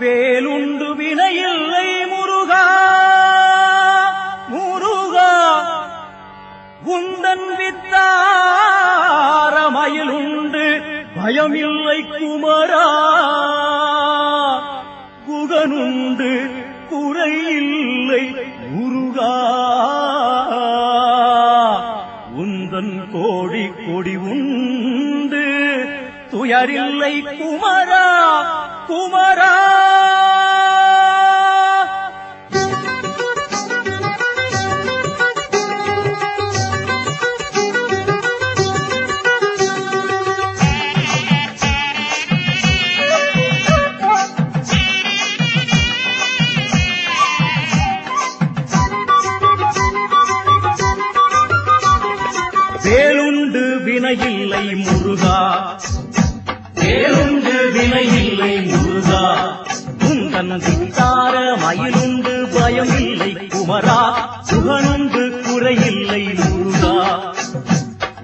வேலுண்டு வினையில்லை முருகா முருகா உந்தன் வித்தாரமயிலுண்டு பயமில்லை குமரா குகனுண்டு குறையில்லை முருகா. உந்தன் கோடி கொடி உண்டு துயரில்லை குமரா குமரா. மயிலுண்டு பயமில்லை குமரா சுகனுண்டு குறையில்லை முருகா.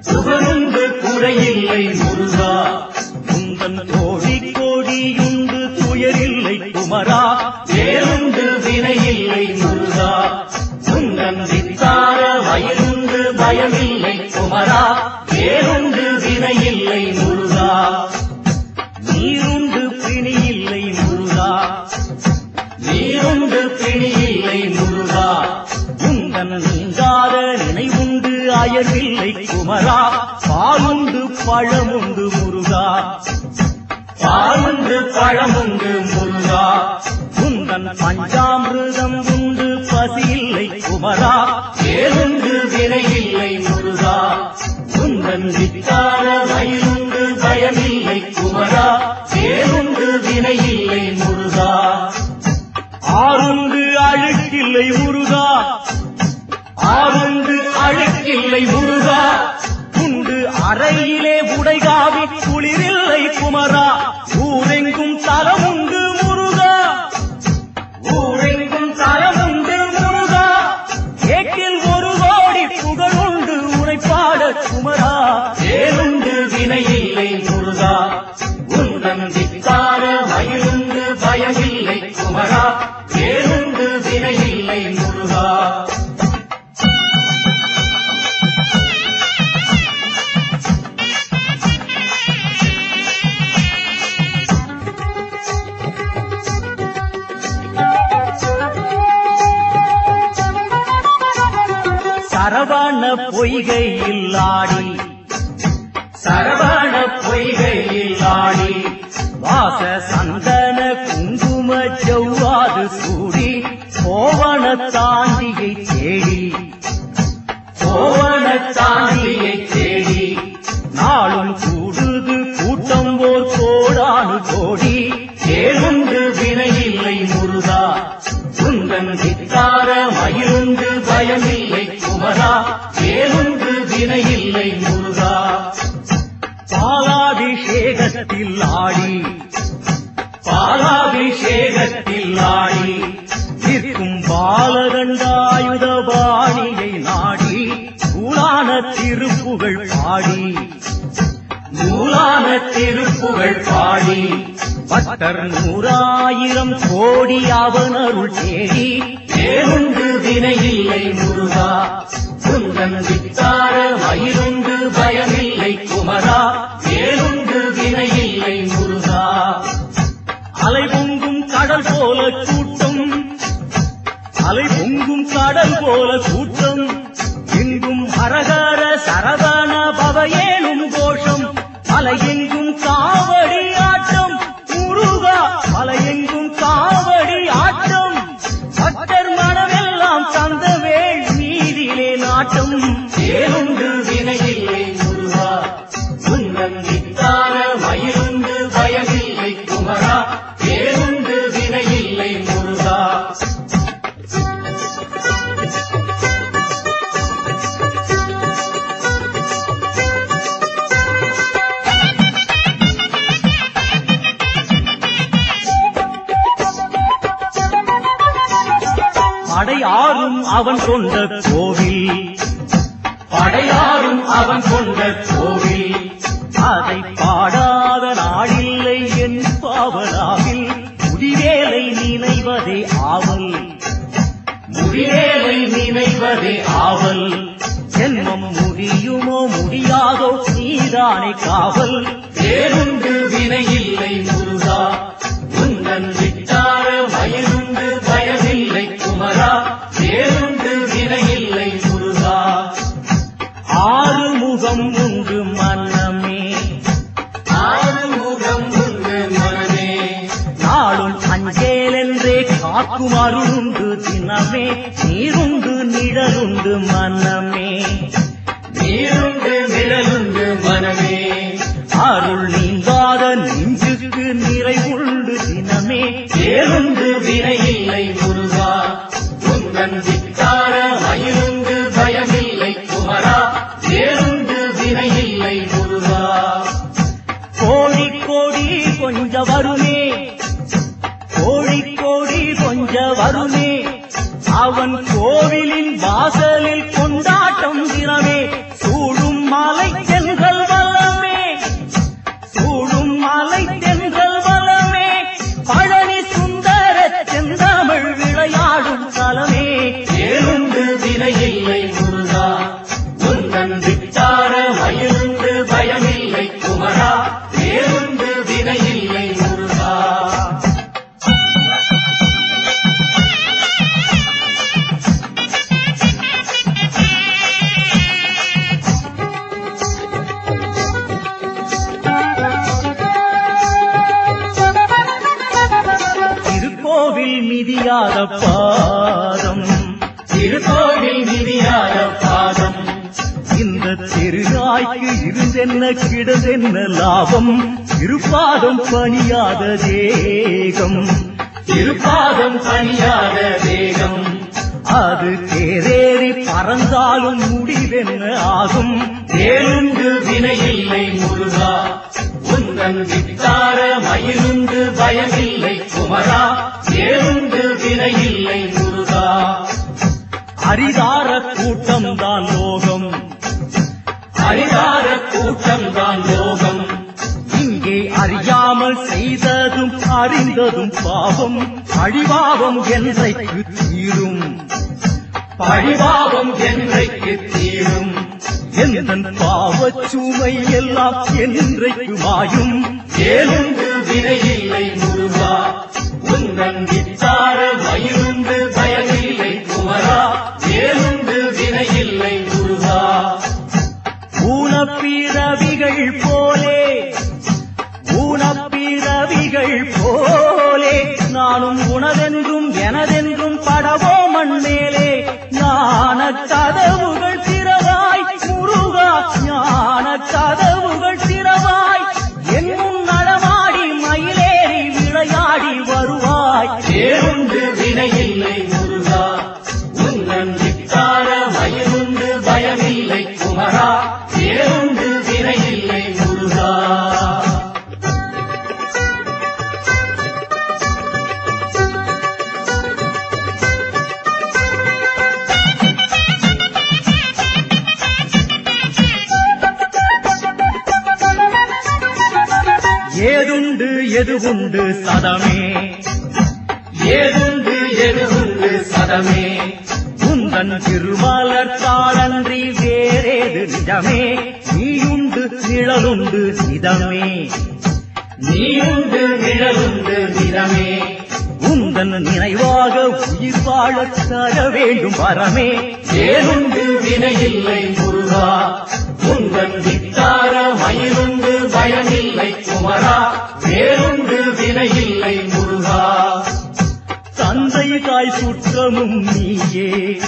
சுகனுண்டு குறையில்லை முருகா. உந்தன் கோடி கோடியுண்டு துயரில்லை குமரா. வேறுண்டு வினையில்லை முருகா. சுந்தன் வித்தார மயிலுண்டு பயமில்லை குமரா. நீருண்டு இல்லை முருகா. உந்தன் நெஞ்சார நினைவுண்டு அயர்வில்லை குமரா. பாலுண்டு பழமுண்டு முருகா. பாலுண்டு பழமுண்டு முருகா. உந்தன் பஞ்சாமிருதம் உண்டு பசியில்லை குமரா. ஏழுண்டு வினையில்லை முருகா. உந்தன் வித்தார மயிலுண்டு பயமில்லை குமரா. ஏழுண்டு வினையில்லை முருகா. ஆறுண்டு அழுக்கில்லை முருகா. ஆறுண்டு அழுக்கில்லை முருகா. உண்டு அறையிலே உடைகாவி குளிரில்லை குமரா. ஊரெங்கும் தலமுண்டு முருகா. ஊரெங்கும் தலமுண்டு முருகா. ஏட்டில் ஒரு கோடி புகழுண்டு உரைப்பாட குமரா. ஏழுண்டு வினையில்லை முருகா. உந்தன் தித்தார பயமில்லை குமரா. சரவான பொய்கையில் ஆடி சரவான பொய்கையில் ஆடி வாச சந்தன குங்கும செவ்வாது சூடி கோவண தாண்டியை தேடி. கோவண தாண்டியை தேடி. நாளும் கூடுது கூட்டம் போர் கோடானு கோடி. ஏழுண்டு பாலாபிஷேகத்தில் ஆடி பாலாபிஷேகத்தில் ஆடி நிற்கும் பாலகண்டாயுத பாணியை நாடி நூலான திருப்புகள் பாடி நூலான திருப்புகள் பாடி பத்தர் நூறாயிரம் கோடி அவனருள் தேடி வேறுண்டு வினையில்லை முருகா குந்தன் வித்தார வயிறுண்டு பயமில்லை போல கூட்டம் அலை பொங்கும் கடல் போல கூட்டம் எங்கும் ஹரஹர சரவண பவயேனும் கோஷம். மலையெங்கும் காவடி ஆட்டம். முருகா மலையெங்கும் காவடி ஆட்டம். பக்தர் மனமெல்லாம் தந்த வேள் மீதிலே நாட்டம். ஏழுண்டு அவன் கொண்ட கோவில். படையாரும் அவன் கொண்ட கோவில். அதை பாடாத நாளில்லை என் பாவலாவில். முடிவேலை நினைவதே ஆவல். முடிவேலை நினைவதே ஆவல். ஜென்மம் முடியுமோ முடியாதோ நீதானே காவல். வேறுண்டு வினையில்லை முருகா. உந்தன் விட்டார ஆறு முகம் உண்டு மன்னமே. ஆறு முகம் உண்டு மனமே நாளும் அஞ்சேலென்றே காக்கும் அருளுண்டு தினமே. நீருண்டு நிழலுண்டு மன்னமே. நீருண்டு நிழலுண்டு மனமே அருள் நீங்காத நெஞ்சுக்கு நிறைவுண்டு தினமே. வேறுண்டு வினை இல்லை முருகா. உந்தன் கோவிலின் வாசலில் கொண்டாட்டம் திறமே. சூடும் மாலை தென்கள் வளமே. சூடும் மாலை தென்கள் வளமே. பழனி சுந்தர செந்தமிழ் விளையாடும் தலமே. வேறுண்டு வினை முருகா. உந்தன் விட்டார மயிலுண்டு பயமில்லை குமரா. வேறுண்டு வினை நிதியாத பாதம். திருக்கோவில் நிதியாத பாதம். இந்த திருநாய்க்கு இருந்தென்ன கிடதென்ன லாபம். திருப்பாதம் பணியாத தேகம். திருப்பாதம் பணியாத தேகம். அது தேரேறி பறந்தாலும் முடிவென்ன ஆகும்? வேறுண்டு வினையில்லை முருகா. உந்தன் அறிந்ததும் பாவம் அழிவாவம் என்றைக்கு தீரும். பழிபாவம் என்றைக்கு தீரும். எந்தன் பாவச்சுமை எல்லாம் என்றைக்கு மாயும்? வேறுண்டு வினையில்லை முருகா. உந்தன் வித்தார மயிலுண்டு பயமில்லை எதுவுண்டு சதமே? ஏதுண்டு எதுவுண்டு சதமே? உந்தன் திருமாலர் தாளன்றி வேறேது நிஜமே? நீயுண்டு நிழலுண்டு நிதமே. நீயுண்டு நிழலுண்டு நிதமே. உந்தன் நினைவாக உயிர் வாழ தர வேண்டும் வரமே. ஏதுண்டு வினையில்லை முருகா. உந்தன் வித்தார மயிலுண்டு பயமில்லை குமரா. வேறுண்டு வினையில்லை முருகா. தந்தை தாய் சுற்றமும் நீயே.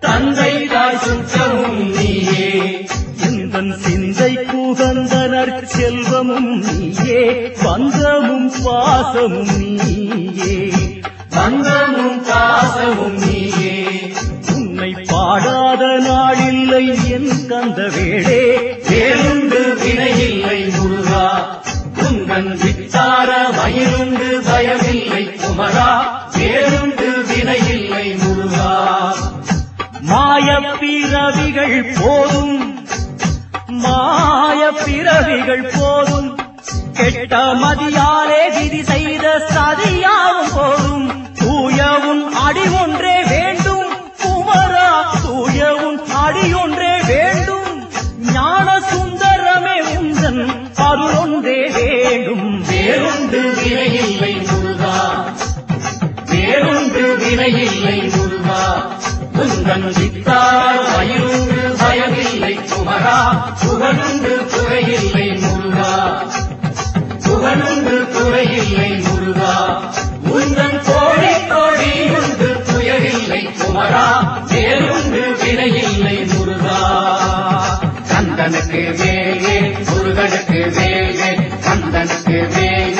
தந்தை தாய் சுற்றமும் நீயே. எந்தன் சிந்தை புகந்தனர் செல்வமும் நீயே. பந்தமும் பாசமும் நீயே. கந்த வேளே வினையில்லை முருகா. குந்தன் வித்தார மயிலுண்டு பயமில்லை குமரா. வேறுண்டு வினையில்லை முருகா. மாயப் பிறவிகள் போதும். மாய பிறவிகள் போதும். கெட்ட மதியாலே விதி செய்த சதியாவும் போதும். தூயவும் முருகா புகழுண்டு குறையில்லை முருகா. புகழுண்டு குறையில்லை முருகா. உந்தன் கோழி தோழி உண்டு புயலில்லை குமரா. வேறுண்டு வினையில்லை முருகா. கந்தனுக்கு வேலே முருகனுக்கு வேலே கந்தனுக்கு வேலே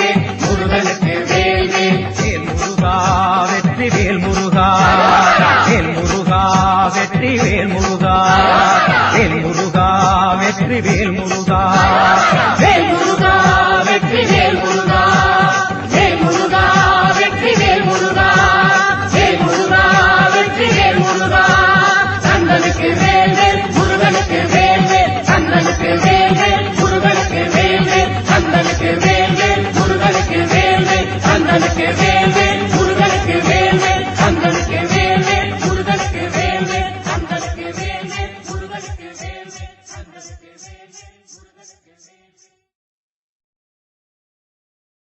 வாழ்வேன்